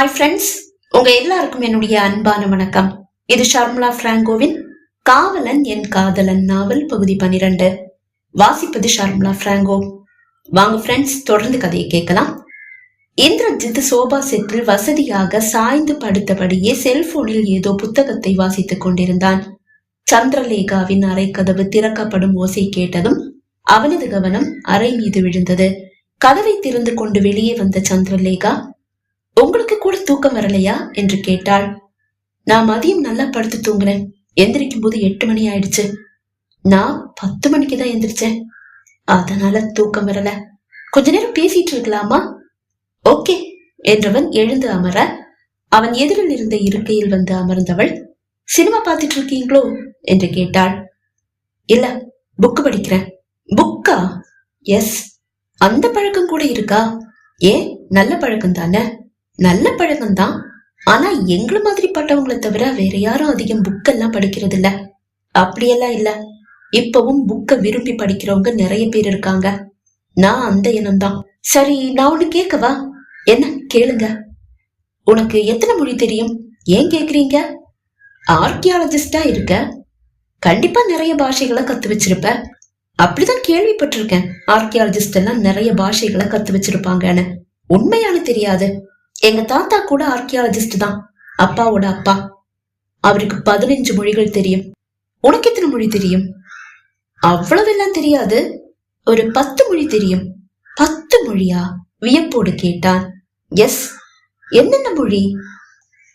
Hi friends உங்க எல்லாருக்கும் என்னுடைய அன்பான வணக்கம். இது ஷர்மலா பிராங்கோவின் காவலன் என் காதலன் நாவல் பகுதி பனிரெண்டு. வாசிப்பது ஷர்மலா பிராங்கோ. வாங்க ஃப்ரெண்ட்ஸ் தொடர்ந்து கதையை கேட்கலாம். இந்திரஜித் சோபா செட்டில் வசதியாக சாய்ந்து படுத்தபடியே செல்போனில் ஏதோ புத்தகத்தை வாசித்துக் கொண்டிருந்தான். சந்திரலேகாவின் அறை கதவு திறக்கப்படும் ஓசை கேட்டதும் அவனது கவனம் அறை மீது விழுந்தது. கதவை திறந்து கொண்டு வெளியே வந்த சந்திரலேகா உங்களுக்கு கூட தூக்கம் வரலையா? என்று கேட்டாள். நான் மதியம் நல்லா படுத்து தூங்கினேன். எந்திரிக்கும் போது எட்டு மணி ஆயிடுச்சு. நான் பத்து மணிக்கு தான் எந்திரிச்சேன். அதனால தூக்கம் வரல. கொஞ்ச நேரம் பேசிட்டு இருக்கலாமா? ஓகே என்றவன் எழுந்து அமர அவன் எதிரில் இருந்த இருக்கையில் வந்து அமர்ந்தவள் சினிமா பார்த்துட்டு இருக்கீங்களோ? என்று கேட்டாள். இல்ல புக் படிக்கிறேன். புக்கா எஸ் அந்த பழக்கம் கூட இருக்கா? ஏன் நல்ல பழக்கம் தானே நல்ல பழக்கம் தான் ஆனா எங்களை மாதிரி பட்டவங்களை தவிர வேற யாரும் அதிகம் புக்கெல்லாம் படிக்கிறது இல்ல அப்படியெல்லாம் இல்ல. இப்பவும் புக்க விரும்பி படிக்கிறவங்க நிறைய பேர் இருக்காங்க. நான் அந்த இனம்தான் சரி நான் ஒண்ணு கேட்கவா? என்ன கேளுங்க. உனக்கு எத்தனை மொழி தெரியும்? ஏன் கேக்குறீங்க? ஆர்கியாலஜிஸ்டா இருக்க? கண்டிப்பா நிறைய பாஷைகளை கத்து வச்சிருப்ப. அப்படிதான் கேள்விப்பட்டிருக்கேன். ஆர்கியாலஜிஸ்ட் எல்லாம் நிறைய பாஷைகளை கத்து வச்சிருப்பாங்கன்னு. உண்மையான தெரியாது. எங்க தாத்தா கூட ஆர்கியாலஜிஸ்ட் தான். அப்பாவோட அப்பா. அவருக்கு பதினஞ்சு மொழிகள் தெரியும். உனக்கு எத்தனை மொழி தெரியும்? அவ்வளவெல்லாம் தெரியாது. ஒரு பத்து மொழி தெரியும். பத்து மொழியா? வியப்போடு கேட்டான். எஸ் என்னென்ன மொழி?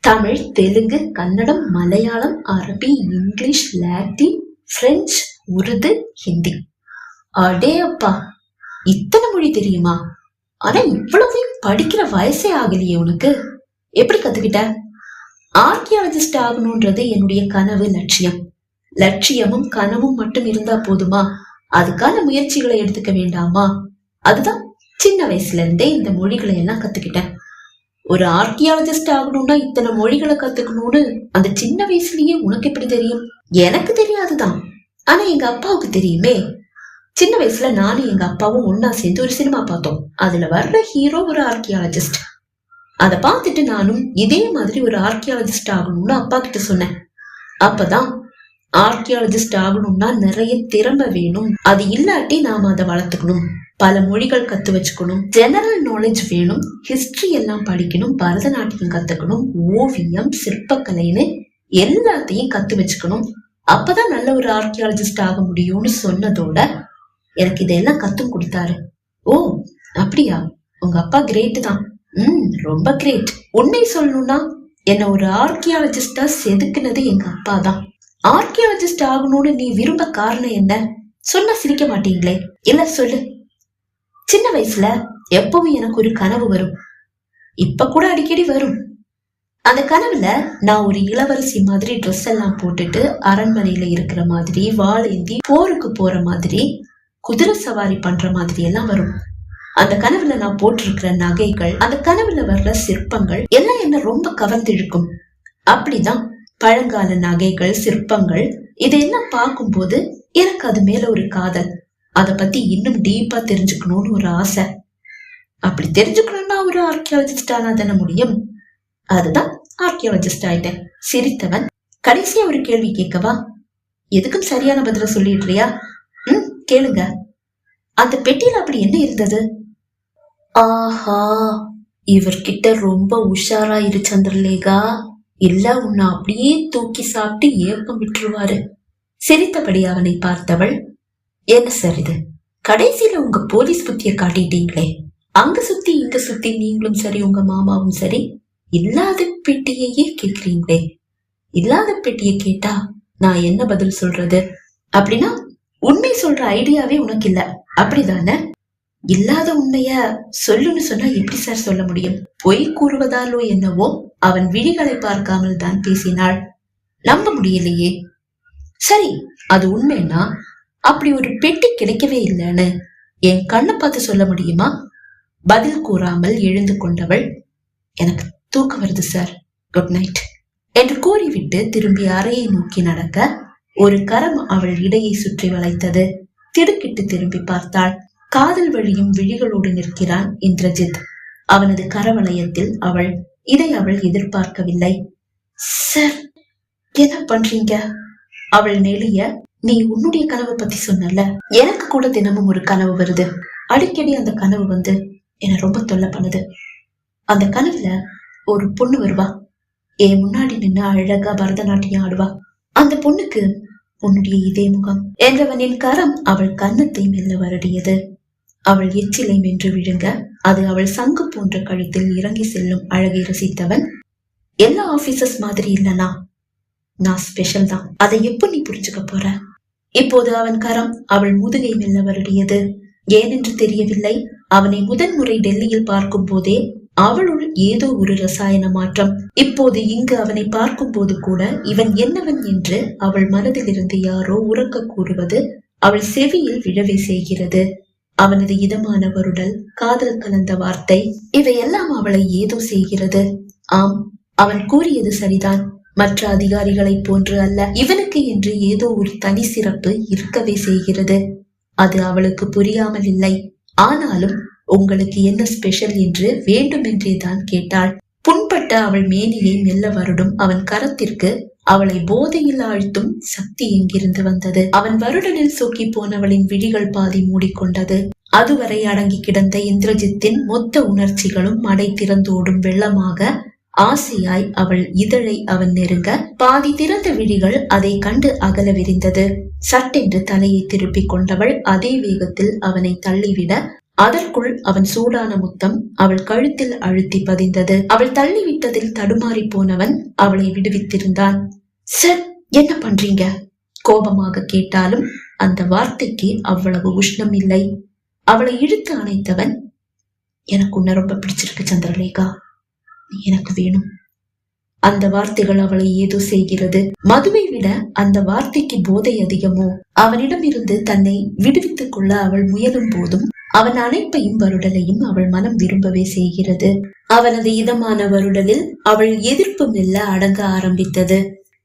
தமிழ் தெலுங்கு கன்னடம் மலையாளம் அரபி English Latin French Urdu Hindi. அடே அப்பா இத்தனை மொழி தெரியுமா? ஆனா இவ்வளவையும் படிக்கிற வயசே ஆகலையே உனக்கு. எப்படி கத்துக்கிட்ட? ஆர்கியாலஜிஸ்ட் ஆகணும்ன்றது என்னுடைய கனவு லட்சியம். லட்சியமும் கனவும் மட்டும் இருந்தா போதுமா? அதுக்கான முயற்சிகளை எடுத்துக்க வேண்டாமா? அதுதான் சின்ன வயசுல இருந்தே இந்த மொழிகளை எல்லாம் கத்துக்கிட்டேன். ஒரு ஆர்கியாலஜிஸ்ட் ஆகணும்னா இத்தனை மொழிகளை கத்துக்கணும்னு அந்த சின்ன வயசுலயே உனக்கு எப்படி தெரியும்? எனக்கு தெரியாதுதான். ஆனா எங்க அப்பாவுக்கு தெரியுமே. சின்ன வயசுல நானும் எங்க அப்பாவும் ஒன்னா சேர்ந்து ஒரு சினிமா பார்த்தோம். அதுல வர்ற ஹீரோ ஒரு ஆர்கியாலஜிஸ்ட் அதை பார்த்துட்டு நானும் இதே மாதிரி ஒரு ஆர்கியாலஜிஸ்ட் ஆகணும்னு அப்பா கிட்ட சொன்னேன். அப்பதான் ஆர்கியாலஜிஸ்ட் ஆகணும்னா நிறைய திறமை வேணும். அது இல்லாட்டி நாம அதை வளர்த்துக்கணும். பல மொழிகள் கத்து வச்சுக்கணும். ஜெனரல் நாலேஜ் வேணும். ஹிஸ்டரி எல்லாம் படிக்கணும். பரதநாட்டியம் கத்துக்கணும். ஓவியம் சிற்பக்கலைன்னு எல்லாத்தையும் கத்து வச்சுக்கணும். அப்பதான் நல்ல ஒரு ஆர்கியாலஜிஸ்ட் ஆக முடியும்னு சொன்னதோட எனக்கு இதெல்லாம் கத்தும் கொடுத்தாரு. ஓ அப்படியா? உங்க அப்பா கிரேட் தான். ம் ரொம்ப கிரேட் உன்னை சொல்லணும்னா என்ன ஒரு ஆர்கியாலஜிஸ்டா செதுக்குனது எங்க அப்பா தான். ஆர்கியாலஜிஸ்ட் ஆகணும்னு நீ விரும்ப காரணம் என்ன? சொன்னா சிரிக்க மாட்டீங்களே. இல்ல சொல்லு. சின்ன வயசுல எப்பவும் எனக்கு ஒரு கனவு வரும். இப்ப கூட அடிக்கடி வரும். அந்த கனவுல நான் ஒரு இளவரசி மாதிரி ட்ரெஸ் எல்லாம் போட்டுட்டு அரண்மனையில இருக்கிற மாதிரி வாழேந்தி போருக்கு போற மாதிரி குதிரை சவாரி பண்ற மாதிரி எல்லாம் வரும். அந்த கனவுல நான் போட்டிருக்கிற நகைகள் அந்த கனவுல வர்ற சிற்பங்கள் எல்லாம் என்ன ரொம்ப கவர்ந்திழுக்கும். அப்படிதான் பழங்கால நகைகள் சிற்பங்கள் இதையெல்லாம் பார்க்கும்போது எனக்கு அது மேல ஒரு காதல். அத பத்தி இன்னும் டீப்பா தெரிஞ்சுக்கணும்னு ஒரு ஆசை. அப்படி தெரிஞ்சுக்கணும்னா ஒரு ஆர்கியாலஜிஸ்ட் ஆனா தானே முடியும்? அதுதான் ஆர்கியாலஜிஸ்ட் ஆயிட்டேன். சிரித்தவன் கடைசியா ஒரு கேள்வி கேட்கவா? எதுக்கும் சரியான பதில சொல்லிடுறியா? கேளுங்க. அந்த பெட்டியில அப்படி என்ன இருந்தது? ஆஹா இவர்கிட்ட ரொம்ப உஷாரா இரு சந்திரலேகா. இல்ல உன்னை அப்படியே தூக்கி சாப்பிட்டு ஏப்பம் விட்டுருவாரு. சிரித்தபடி அவனை பார்த்தவள் என்ன சார் இது? கடைசியில உங்க போலீஸ் புத்திய காட்டிட்டீங்களே. அங்க சுத்தி இங்க சுத்தி நீங்களும் சரி உங்க மாமாவும் சரி. இல்லாத பெட்டியையே கேக்குறீங்களே இல்லாத பெட்டியை கேட்டா நான் என்ன பதில் சொல்றது? அப்படின்னா உண்மை சொல்ற ஐடியாவே உனக்கு இல்ல அப்படிதானே? இல்லாத உண்மைய சொல்லுன்னு சொன்னா எப்படி சார் சொல்ல முடியும்? பொய் கூறுவதாலோ என்னவோ அவன் விழிகளை பார்க்காமல் தான் பேசினாள். நம்ப முடியலையே. சரி அது உண்மைன்னா அப்படி ஒரு பெட்டி கிடைக்கவே இல்லைன்னு என் கண்ணை பார்த்து சொல்ல முடியுமா? பதில் கூறாமல் எழுந்து கொண்டவள் எனக்கு தூக்கம் வருது சார் குட் நைட் என்று கூறிவிட்டு திரும்பி அறையை நோக்கி நடக்க ஒரு கரம் அவள் இடையை சுற்றி வளைத்தது. திடுக்கிட்டு திரும்பி பார்த்தாள். காதல் வழியும் விழிகளோடு நிற்கிறான் இந்திரஜித். அவனது கரவளையத்தில் அவள் இதை அவள் எதிர்பார்க்கவில்லை. சார் என்ன பண்றீங்க? அவள் நெளிய நீ உன்னுடைய கனவு பத்தி சொன்னல எனக்கு கூட தினமும் ஒரு கனவு வருது. அடிக்கடி அந்த கனவு வந்து என்ன ரொம்ப தொல்லை பண்ணுது. அந்த கனவுல ஒரு பொண்ணு வருவா. என் முன்னாடி நின்னு அழகா பரதநாட்டியம் ஆடுவா. அந்த பொண்ணுக்கு உன்னுடைய இதே முகம். என்றவனின் கரம் அவள் கன்னத்தை மெல்ல வருடியது. அவள் எச்சிலை மென்று விழுங்க அது அவள் சங்கு போன்ற கழுத்தில் இறங்கி செல்லும் அழகை ரசித்தவன். எல்லா ஆபீசர்ஸ் மாதிரி இல்லனா? நான் ஸ்பெஷல் தான். அதை எப்போ நீ புரிஞ்சுக்க போற? இப்போது அவன் கரம் அவள் முதுகை மெல்ல வருடியது. ஏனென்று தெரியவில்லை. அவனை முதன்முறை டெல்லியில் பார்க்கும் போதே அவளுள் ஏதோ ஒரு ரசாயன மாற்றம். இப்போது இங்கு அவனை பார்க்கும் போது கூட இவன் என்னவன் என்று அவள் மனதிலிருந்து யாரோ உறக்க கூறுவது அவள் செவியில் விழவே செய்கிறது. அவனது இதமான வருடல் காதல் கலந்த வார்த்தை இவையெல்லாம் அவளை ஏதோ செய்கிறது. ஆம் அவன் கூறியது சரிதான். மற்ற அதிகாரிகளைப் போன்று அல்ல இவனுக்கு என்று ஏதோ ஒரு தனி சிறப்பு இருக்கவே செய்கிறது. அது அவளுக்கு புரியாமல் இல்லை ஆனாலும் உங்களுக்கு என்ன ஸ்பெஷல் என்று வேண்டுமென்றே தான் கேட்டாள். புண்பட்ட அவள் மேனியை மெல்ல வருடும். அவன் கரத்திற்கு அவளை போதையில் ஆழ்த்தும் சக்தி எங்கிருந்து வந்தது. அவன் வருடனில் சொக்கி போனவளின் விழிகள் பாதி மூடிக்கொண்டது. அதுவரை அடங்கி கிடந்த இந்திரஜித்தின் மொத்த உணர்ச்சிகளும் மடை திறந்தோடும் வெள்ளமாக ஆசையாய் அவள் இதழை அவன் நெருங்க பாதி திறந்த விழிகள் அதை கண்டு அகல விரிந்தது. சட்டென்று தலையை திருப்பிக் கொண்டவள் அதே வேகத்தில் அவனை தள்ளிவிட அதற்குள் அவன் சூடான முத்தம் அவள் கழுத்தில் அழுத்தி பதிந்தது. அவள் தள்ளிவிட்டதில் தடுமாறி போனவன் அவளை விடுவித்திருந்தான். சார் என்ன பண்றீங்க? கோபமாக கேட்டாலும் அந்த வார்த்தைக்கு அவ்வளவு உஷ்ணம் இல்லை. அவளை இழுத்து அணைத்தவன் எனக்கு உன்னை ரொம்ப பிடிச்சிருக்கு சந்திரலேகா. எனக்கு வேணும். அந்த வார்த்தைகள் அவளை ஏதோ செய்கிறது. மதுவை விட அந்த வார்த்தைக்கு போதை அதிகமோ? அவனிடமிருந்து தன்னை விடுவித்துக் கொள்ள அவள் முயலும் போதும் அவன் அனைப்பையும் வருடலையும் அவள் மனம் விரும்பவே செய்கிறது. அவனது இதமான வருடலில் அவள் எதிர்ப்பு மெல்ல அடங்க ஆரம்பித்தது.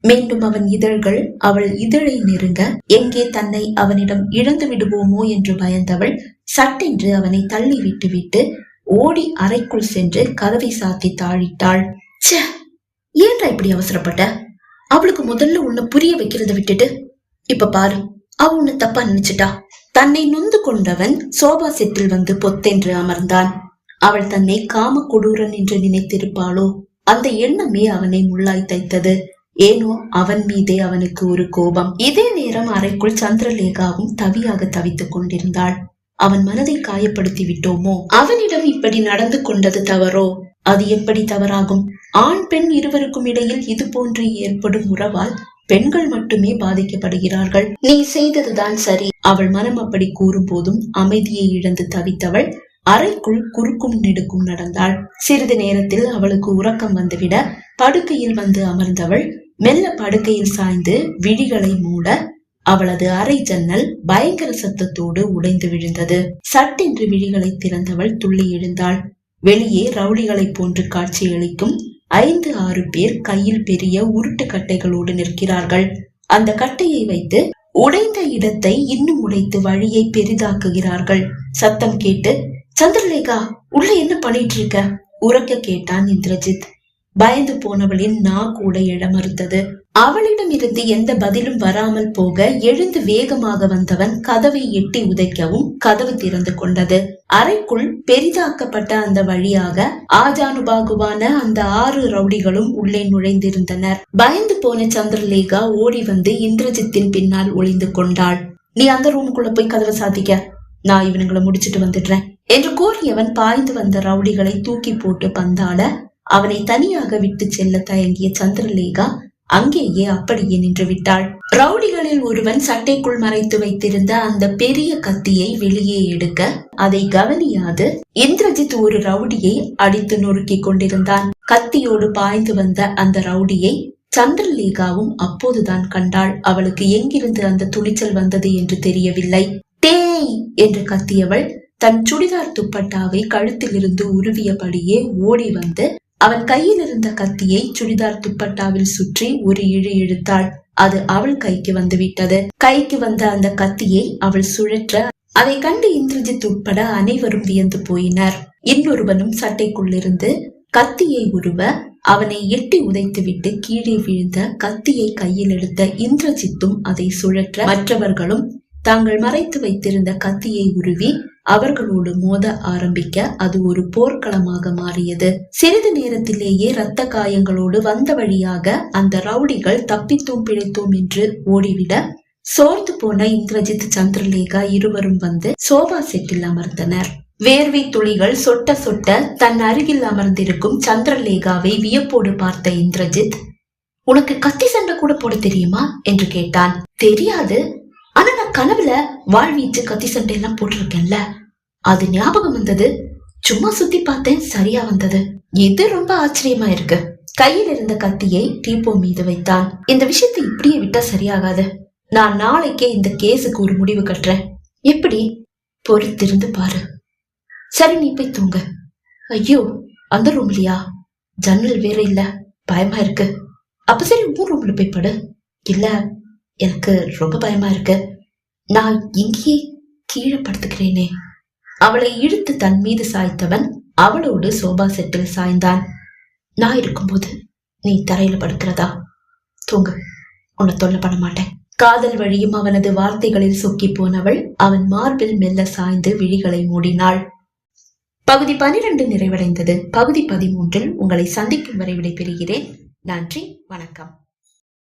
மீண்டும் அவன் இதழ்கள் அவள் இதழை நெருங்க எங்கே தன்னை அவனிடம் இழந்து விடுவோமோ? என்று பயந்தவள் சட்டென்று அவனை தள்ளி விட்டுவிட்டு ஓடி அறைக்குள் சென்று கதவை சாத்தி தாழிட்டாள். ச்சே! ஏன்டா இப்படி அவசரப்பட்ட? அவளுக்கு முதல்ல உன்னை புரிய வைக்கிறத விட்டுட்டு இப்ப பாரு அவ உன்னை தப்பா நினைச்சிட்டா. தன்னை நொந்து கொண்டவன் சோபா செட்டில் வந்து பொத்தென்று அமர்ந்தான். அவள் தன்னை காம கொடூரன் என்று நினைத்திருப்பாளோ? அந்த எண்ணமே அவனை முள்ளாய் தைத்தது. ஏனோ அவன் மீதே அவனுக்கு ஒரு கோபம். இதே நேரம் அறைக்குள் சந்திரலேகாவும் தவியாக தவித்துக் கொண்டிருந்தாள். அவன் மனதை காயப்படுத்தி விட்டோமோ? அவனிடம் இப்படி நடந்து கொண்டது தவறோ? அது எப்படி தவறாகும்? ஆண் பெண் இருவருக்கும் இடையில் இது போன்று ஏற்படும் உறவால் பெண்கள் மட்டுமே பாதிக்கப்படுகிறார்கள். நீ செய்ததுதான் சரி. அவள் மனம் அப்படி கூறும் போதும் அமைதியை இழந்து தவித்தவள் அறைக்குள் குறுக்கும் நெடுக்கும் நடந்தாள். சிறிது நேரத்தில் அவளுக்கு உறக்கம் வந்துவிட படுக்கையில் வந்து அமர்ந்தவள் மெல்ல படுக்கையில் சாய்ந்து விழிகளை மூட அவளது அறை ஜன்னல் பயங்கர சத்தத்தோடு உடைந்து விழுந்தது. சட்டென்று விழிகளை திறந்தவள் துள்ளி எழுந்தாள். வெளியே ரவுடிகளைப் போன்று காட்சியளிக்கும் ஐந்து ஆறு பேர் கையில் பெரிய உருட்டு கட்டைகளோடு நிற்கிறார்கள். அந்த கட்டையை வைத்து உடைந்த இடத்தை இன்னும் உடைத்து வழியை பெரிதாக்குகிறார்கள். சத்தம் கேட்டு சந்திரலேகா உள்ள என்ன பண்ணிட்டு இருக்க உறக்க கேட்டான் இந்திரஜித். பயந்து போனவளின் நா கூட இட மறுத்தது அவளிடமிருந்து எந்த பதிலும் வராமல் போக எழுந்து வேகமாக வந்தவன் கதவை எட்டி உதைக்கவும் கதவு திறந்து கொண்டது. அறைக்குள் பெரிதாக்கப்பட்ட அந்த வழியாக ஆஜானுபாகுவான அந்த ஆறு ரவுடிகளும் உள்ளே நுழைந்திருந்தனர். பயந்து போன சந்திரலேகா ஓடி வந்து இந்திரஜித்தின் பின்னால் ஒளிந்து கொண்டாள். நீ அந்த ரூமுக்குள்ள போய் கதவை சாத்திக்க. நான் இவனுங்களை முடிச்சிட்டு வந்துடுறேன் என்று கூறியவன் பாய்ந்து வந்த ரவுடிகளை தூக்கி போட்டு பந்தாட அவனை தனியாக விட்டு செல்ல தயங்கிய சந்திரலேகா அங்கேயே அப்படியே நின்று விட்டாள் ரவுடிகளில் ஒருவன் சட்டைக்குள் மறைத்து வைத்திருந்த அந்த பெரிய கத்தியை வெளியே எடுக்க அதை கவனியாது. இந்திரஜித் ஒரு ரவுடியை அடித்து நொறுக்கி கொண்டிருந்தான். கத்தியோடு பாய்ந்து வந்த அந்த ரவுடியை சந்திரலேகாவும் அப்போதுதான் கண்டாள். அவளுக்கு எங்கிருந்து அந்த துணிச்சல் வந்தது என்று தெரியவில்லை. டேய் என்று கத்தியவள் தன் சுடிதார் துப்பட்டாவை கழுத்திலிருந்து உருவியபடியே ஓடி வந்து அவன் கையில் இருந்த கத்தியை சுடிதார் துப்பட்டாவில் சுற்றி ஒரு இழு இழுத்தாள். அது அவள் கைக்கு வந்து விட்டது கைக்கு வந்த அந்த கத்தியை அவள் சுழற்ற அதை கண்டு இந்திரஜித் உட்பட அனைவரும் வியந்து போயினர். இன்னொருவனும் சட்டைக்குள்ளிருந்து கத்தியை உருவ அவனை எட்டி உதைத்துவிட்டு கீழே விழுந்த கத்தியை கையில் எடுத்த இந்திரஜித்தும் அதை சுழற்ற மற்றவர்களும் தாங்கள் மறைத்து வைத்திருந்த கத்தியை உருவி அவர்களோடு மோத ஆரம்பிக்க அது ஒரு போர்க்களமாக மாறியது. சிறிது நேரத்திலேயே இரத்த காயங்களோடு வந்த வழியாக அந்த ரவுடிகள் தப்பித்தோம் பிழைத்தோம் என்று ஓடிவிட சோர்ந்து போன இந்திரஜித் சந்திரலேகா இருவரும் வந்து சோபா செட்டில் அமர்ந்தனர். வேர்வை துளிகள் சொட்ட சொட்ட தன் அருகில் அமர்ந்திருக்கும் சந்திரலேகாவை வியப்போடு பார்த்த இந்திரஜித் உனக்கு கத்தி சண்டை கூட போட தெரியுமா? என்று கேட்டான். தெரியாது. கனவுல நான் கனவுல வாழ்வீச்சு கத்தி சண்டை எல்லாம் போட்டிருக்கேன்ல. அது ஞாபகம் வந்தது? சும்மா சுத்தி பார்த்தேன் சரியா வந்தது. இது ரொம்ப ஆச்சரியமா இருக்கு. கையில் இருந்த கத்தியை டீப்போ மீது வைத்தான். இந்த விஷயத்தை இப்படியே விட்டா சரியாகாது. நான் நாளைக்கே இந்த கேஸுக்கு ஒரு முடிவு கட்டுறேன். எப்படி? பொறுத்திருந்து பாரு. சரி நீ போய் தூங்க. ஐயோ அந்த ரூம்லயா? ஜன்னல் வேற இல்ல. பயமா இருக்கு. அப்ப சரி உன் ரூம்ல போய் படு. இல்ல எனக்கு ரொம்ப பயமா இருக்கு. நான் இங்கேயே கீழே படுத்துக்கிறேனே அவளை இழுத்து தன் மீது சாய்த்தவன் அவளோடு சோபா செட்டில் சாய்ந்தான். நான் இருக்கும்போது நீ தரையில படுக்கிறதா? தூங்கு. உன்னை தொல்லை பண்ண மாட்டேன். காதல் வழியும் அவனது வார்த்தைகளில் சொக்கி போனவள் அவன் மார்பில் மெல்ல சாய்ந்து விழிகளை மூடினாள். பகுதி பனிரெண்டு நிறைவடைந்தது. பகுதி பதிமூன்றில் உங்களை சந்திக்கும் வரை விடைபெறுகிறேன். நன்றி. வணக்கம்.